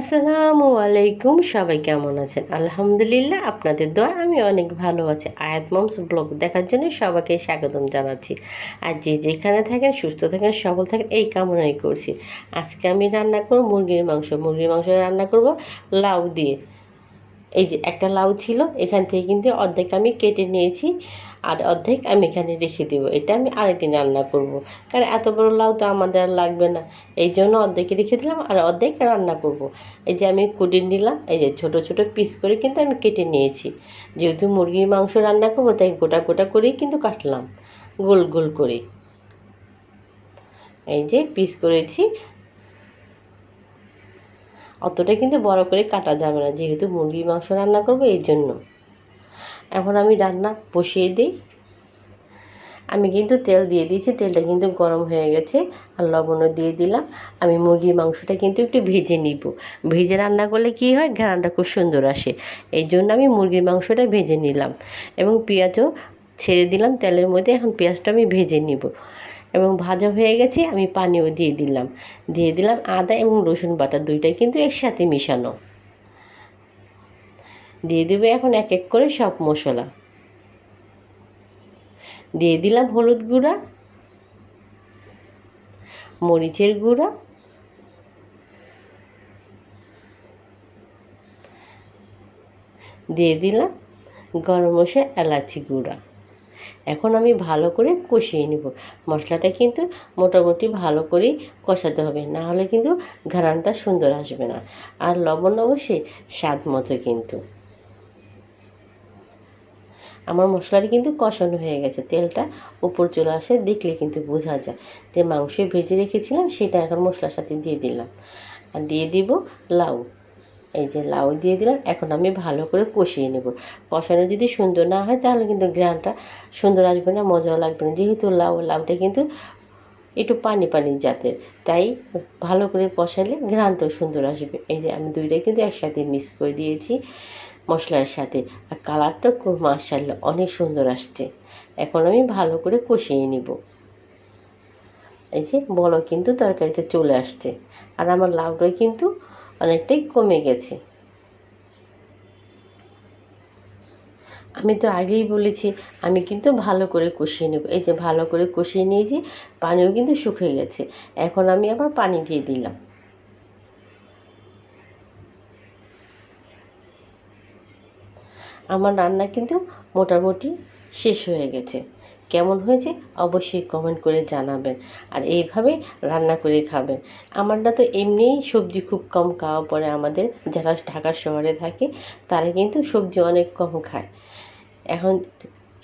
আসসালামু আলাইকুম, সবাই কেমন আছেন? আলহামদুলিল্লাহ আপনাদের দোয়া, আমি অনেক ভালো আছি। আয়াত মমস ব্লগ দেখার জন্য সবাইকে স্বাগতম জানাচ্ছি। আর যে যেখানে থাকেন, সুস্থ থাকেন, সবল থাকেন, এই কামনাই করছি। আজকে আমি রান্না করব মুরগির মাংস। মুরগির মাংস রান্না করব লাউ দিয়ে। এই যে একটা লাউ ছিল, এখান থেকে কিন্তু অর্ধেক আমি কেটে নিয়েছি আর অর্ধেক আমি এখানে রেখে দেবো। এটা আমি আরেকদিন রান্না করব। কারণ এত বড় লাউ তো আমাদের আর লাগবে না। এই জন্য অর্ধেক রেখে দিলাম আর অর্ধেক রান্না করব। এই যে আমি কুটে নিলাম, এই যে ছোট ছোট পিস করে কিন্তু আমি কেটে নিয়েছি। যেহেতু মুরগির মাংস রান্না করব, তাই গোটা গোটা করেই কিন্তু কাটলাম। গোল গোল করে। এই যে পিস করেছি। অতটা কিন্তু বড় করে কাটা যাবে না। যেহেতু মুরগির মাংস রান্না করব, এই জন্য। এখন আমি রান্না বসিয়ে দিই। আমি কিন্তু তেল দিয়ে দিয়েছি। তেলটা কিন্তু গরম হয়ে গেছে আর লবণও দিয়ে দিলাম। আমি মুরগির মাংসটা কিন্তু একটু ভেজে নিব। ভেজে রান্না করলে কি হয়? ঘ্রানটা খুব সুন্দর আসে। এই জন্য আমি মুরগির মাংসটা ভেজে নিলাম এবং পেঁয়াজও ছেড়ে দিলাম তেলের মধ্যে। এখন পেঁয়াজটা আমি ভেজে নিব। এবং ভাজা হয়ে গেছে, আমি পানিও দিয়ে দিলাম। দিয়ে দিলাম আদা এবং রসুন বাটা দুইটাই কিন্তু একসাথে মিশানো। দিয়ে দেবে এখন এক এক করে সব মশলা। দিয়ে দিলাম হলুদ গুঁড়া, মরিচের গুঁড়া, দিয়ে দিলাম গরম মশলা এলাচি গুঁড়া। এখন আমি ভালো করে কষিয়ে নেব। মশলাটা কিন্তু মোটামুটি ভালো করেই কষাতে হবে, না হলে কিন্তু ঘ্রানটা সুন্দর আসবে না। আর লবণ অবশ্যই স্বাদ মতো কিন্তু। আমার মশলাটা কিন্তু কষানো হয়ে গেছে, তেলটা উপর চলে আসে, দেখলে কিন্তু বোঝা যায়। যে মাংস ভেজে রেখেছিলাম, সেটা এখন মশলার সাথে দিয়ে দিলাম। আর দিয়ে দিব লাউ। এই যে লাউ দিয়ে দিলাম, এখন আমি ভালো করে কষিয়ে নেব। কষানো যদি সুন্দর না হয়, তাহলে কিন্তু গ্রানটা সুন্দর আসবে না, মজাও লাগবে না। যেহেতু লাউ, লাউটা কিন্তু একটু পানি পানি জাতের, তাই ভালো করে কষালে ঘ্রানটাও সুন্দর আসবে। এই যে আমি দুইটাই কিন্তু একসাথে মিক্স করে দিয়েছি মশলার সাথে। আর কালারটা খুব মার্শাল্লাহ অনেক সুন্দর আসছে। এখন আমি ভালো করে কষিয়ে নিব। এই যে বড় কিন্তু তরকারিতে চলে আসছে। আর আমার লাউটাই কিন্তু অনেকটাই কমে গেছে। আমি তো আগেই বলেছি, আমি কিন্তু ভালো করে কষিয়ে নেব। এই যে ভালো করে কষিয়ে নিয়েছি, পানিও কিন্তু শুকিয়ে গেছে। এখন আমি আবার পানি দিয়ে দিলাম। আমার রান্না কিন্তু মোটামুটি শেষ হয়ে গেছে। কেমন হয়েছে অবশ্যই কমেন্ট করে জানাবেন। আর এইভাবে রান্না করে খাবেন। আমারটা তো এমনিই সবজি খুব কম খাওয়া পড়ে আমাদের যারা ঢাকা শহরে থাকে, তারা কিন্তু সবজি অনেক কম খায়। এখন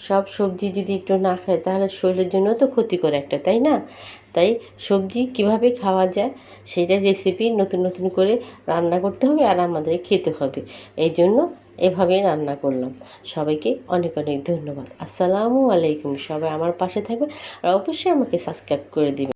সব সবজি যদি একটু না খায়, তাহলে শরীরের জন্য তো ক্ষতিকর একটা, তাই না? তাই সবজি কীভাবে খাওয়া যায় সেটা রেসিপি নতুন নতুন করে রান্না করতে হবে আর আমাদের খেতে হবে। এই জন্য এভাবেই রান্না করলাম। সবাইকে অনেক অনেক ধন্যবাদ। আসসালামু আলাইকুম। সবাই আমার পাশে থাকবেন আর অবশ্যই আমাকে সাবস্ক্রাইব করে দিবেন।